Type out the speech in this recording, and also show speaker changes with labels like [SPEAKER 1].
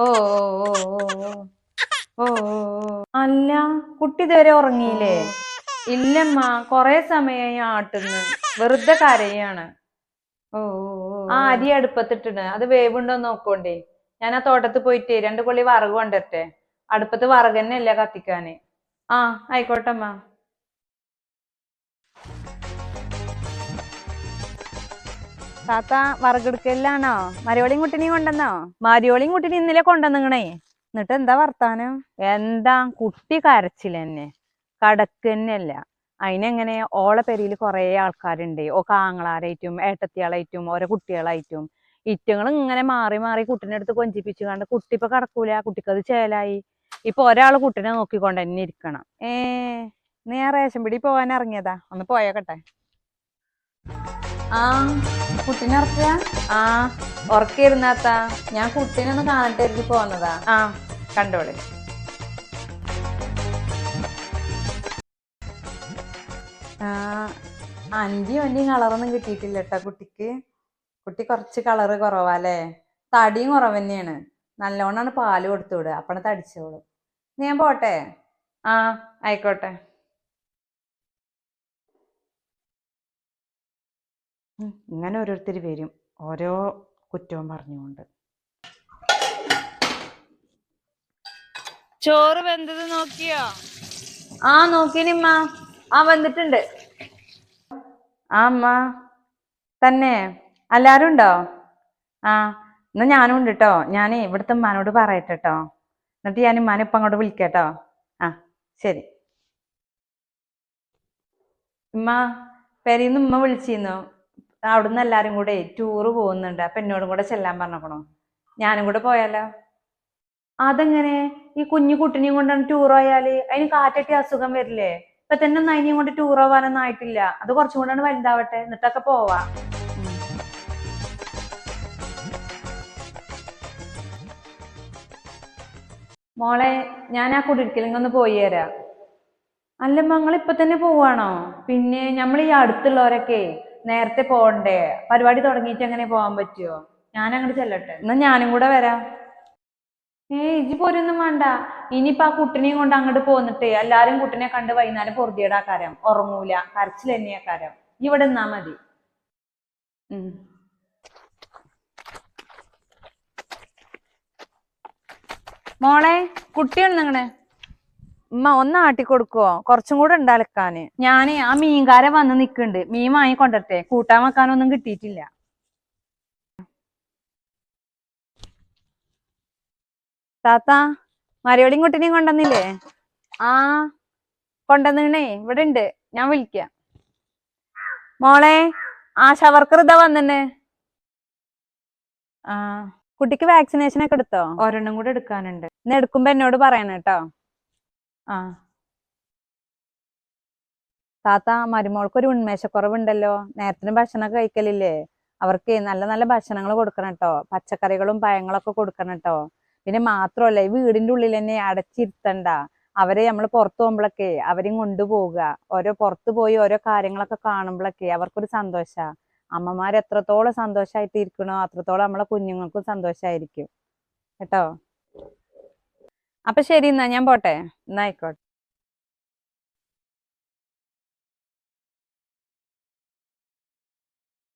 [SPEAKER 1] ഓ ഓ ഓ. അല്ല കുട്ടി ഇതുവരെ ഉറങ്ങിയില്ലേ? ഇല്ലമ്മ കൊറേ സമയമായി ആട്ടുന്നു. വെറുതെ കരയാണ്.
[SPEAKER 2] ഓ
[SPEAKER 1] ആ അരി അടുപ്പത്തിട്ടിണ് അത് വേവുണ്ടോ നോക്കോണ്ടേ. ഞാൻ ആ തോട്ടത്ത് പോയിട്ട് രണ്ട് കൊള്ളി വറക് കൊണ്ടിട്ടെ അടുപ്പത്ത് വറകന്നെ തന്നെ അല്ല കത്തിക്കാന്. ആ ആയിക്കോട്ടമ്മ.
[SPEAKER 2] താത്ത വറകെടുക്കലാണോ മരിയോളിയും കുട്ടിനെയും കൊണ്ടുവന്നോ?
[SPEAKER 1] മരിയോളിയും കുട്ടിനെ ഇന്നലെ കൊണ്ടുവന്നിങ്ങണേ.
[SPEAKER 2] എന്നിട്ട് എന്താ വർത്താനം?
[SPEAKER 1] എന്താ കുട്ടി കരച്ചിൽ തന്നെ. കടക്ക് തന്നെയല്ല. അതിനെങ്ങനെ ഓളെ പെരിയിൽ കുറേ ആൾക്കാരുണ്ട്. ഓ ആങ്ങളാരായിട്ടും ഏട്ടത്തിയാളായിട്ടും ഓരോ കുട്ടികളായിട്ടും. ഇറ്റങ്ങൾ ഇങ്ങനെ മാറി മാറി കുട്ടീനെ അടുത്ത് കൊഞ്ചിപ്പിച്ചു കണ്ട് കുട്ടി ഇപ്പൊ കടക്കൂല. കുട്ടിക്കത് ചേലായി. ഇപ്പൊ ഒരാൾ കുട്ടീനെ നോക്കിക്കൊണ്ട് തന്നെ ഇരിക്കണം.
[SPEAKER 2] ഏ നീ ആ റേഷൻ പിടി പോവാൻ ഇറങ്ങിയതാ. ഒന്ന് പോയോക്കട്ടെ.
[SPEAKER 1] ആ.
[SPEAKER 2] കുട്ടീനെ ഇറക്കുക
[SPEAKER 1] ആ ഉറക്കിരുന്നാത്ത ഞാൻ കുട്ടീനെ ഒന്ന് കാണട്ടെ എനിക്ക് പോന്നതാ. ആ കണ്ടോളെ
[SPEAKER 2] ആ അഞ്ചിയും അഞ്ചിയും കളറൊന്നും കിട്ടിയിട്ടില്ല കേട്ടോ കുട്ടിക്ക്. കുട്ടി കുറച്ച് കളറ് കുറവല്ലേ? തടിയും കുറവ് തന്നെയാണ് നല്ലോണാണ് പാൽ കൊടുത്തു വിടുക അപ്പണ തടിച്ചോളൂ. നീ ഞാൻ പോട്ടെ?
[SPEAKER 1] ആ ആയിക്കോട്ടെ.
[SPEAKER 2] ഇങ്ങനെ ഓരോരുത്തർ വരും. ഓരോ കുറ്റവും പറഞ്ഞുകൊണ്ട്.
[SPEAKER 1] ചോറ് വെന്തത് നോക്കിയോ? ആ നോക്കിനിമ്മ ആ വന്നിട്ടുണ്ട്
[SPEAKER 2] ആ അമ്മ തന്നെ. എല്ലാരും ഉണ്ടോ? ആ എന്നാ ഞാനും ഉണ്ട് കേട്ടോ ഞാൻ ഇവിടുത്തെ ഉമ്മാനോട് പറയട്ടെ കേട്ടോ എന്നിട്ട് ഞാൻ ഉമ്മാനെ ഇപ്പം അങ്ങോട്ട് വിളിക്കട്ടോ ആ ശരി. ഉമ്മ പെരീന്ന് ഉമ്മ വിളിച്ചിരുന്നു. അവിടുന്ന് എല്ലാരും കൂടെ ടൂറ് പോകുന്നുണ്ട്. അപ്പൊ എന്നോടും കൂടെ ചെല്ലാൻ പറഞ്ഞേക്കണോ? ഞാനും കൂടെ പോയാലോ? അതെങ്ങനെ? ഈ കുഞ്ഞു കുട്ടിനെയും കൊണ്ടാണ് ടൂർ പോയാൽ? അതിന് കാറ്റട്ടി അസുഖം വരില്ലേ? ഇപ്പൊ തന്നെ ഒന്നും കൊണ്ട് ടൂർ പോവാനൊന്നും ആയിട്ടില്ല. അത് കുറച്ചും കൂടെ വലുതാവട്ടെ. എന്നിട്ടൊക്കെ പോവാ. മോളെ ഞാൻ ആ കുടിരിക്കലിങ്ങൊന്ന് പോയി തരാം അല്ല മങ്ങൾ ഇപ്പൊ തന്നെ പോവാണോ? പിന്നെ നമ്മൾ ഈ അടുത്തുള്ളവരൊക്കെ നേരത്തെ പോകണ്ടേ? പരിപാടി തുടങ്ങിയിട്ട് എങ്ങനെ പോകാൻ പറ്റുമോ ഞാൻ അങ്ങോട്ട് ചെല്ലട്ടെ. എന്നാ ഞാനും കൂടെ വരാം. ഏ ഇജി പോരൊന്നും വേണ്ട. ഇനിയിപ്പൊ ആ കുട്ടിനെയും കൊണ്ട് അങ്ങോട്ട് പോന്നിട്ട് എല്ലാരും കുട്ടിനെ കണ്ട് വൈകുന്നേരം പൊറുതിയേടാക്കാരം ഉറങ്ങൂല. കരച്ചിൽ തന്നെയാക്കാരം ഇവിടെ നിന്നാ മതി. മോളെ കുട്ടിയാണ് ഉണ്ടെങ്ങനെ ഉമ്മ ഒന്ന് ആട്ടി കൊടുക്കുവോ? കുറച്ചും കൂടെ ഉണ്ടാലക്കാന് ഞാൻ ആ മീൻകാരൻ വന്ന് നിക്കുന്നുണ്ട് മീൻ വാങ്ങി കൊണ്ടട്ടെ കൂട്ടാൻ വെക്കാനൊന്നും കിട്ടിയിട്ടില്ല. താത്ത മരയോളിയും കുട്ടിനെയും കൊണ്ടുവന്നില്ലേ? ആ കൊണ്ടുവന്നേ ഇവിടെ ഉണ്ട്. ഞാൻ വിളിക്കാം. മോളെ ആശാ വർക്കർ ഇതാ വന്നെ ആ കുട്ടിക്ക് വാക്സിനേഷൻ ഒക്കെ എടുത്തോ? ഒരെണ്ണം കൂടെ എടുക്കാനുണ്ട്. ഇന്ന് എടുക്കുമ്പോ എന്നോട് പറയണം കേട്ടോ ആ. താത്ത മരുമോൾക്കൊരു ഉന്മേഷക്കുറവുണ്ടല്ലോ. നേരത്തിന് ഭക്ഷണം കഴിക്കലില്ലേ? അവർക്ക് നല്ല നല്ല ഭക്ഷണങ്ങൾ കൊടുക്കണം കേട്ടോ പച്ചക്കറികളും പഴങ്ങളൊക്കെ കൊടുക്കണം കേട്ടോ പിന്നെ മാത്രമല്ല ഈ വീടിന്റെ ഉള്ളിൽ തന്നെ അടച്ചിരുത്തണ്ട. അവരെ നമ്മൾ പുറത്തു പോകുമ്പോഴൊക്കെ അവരെയും കൊണ്ടുപോവുക. ഓരോ പുറത്തു പോയി ഓരോ കാര്യങ്ങളൊക്കെ കാണുമ്പോഴൊക്കെ അവർക്കൊരു സന്തോഷ. അമ്മമാർ എത്രത്തോളം അത്രത്തോളം നമ്മളെ കുഞ്ഞുങ്ങൾക്കും സന്തോഷമായിരിക്കും കേട്ടോ? അപ്പൊ ശരി എന്നാ ഞാൻ പോട്ടെ. എന്നാ ആയിക്കോട്ടെ.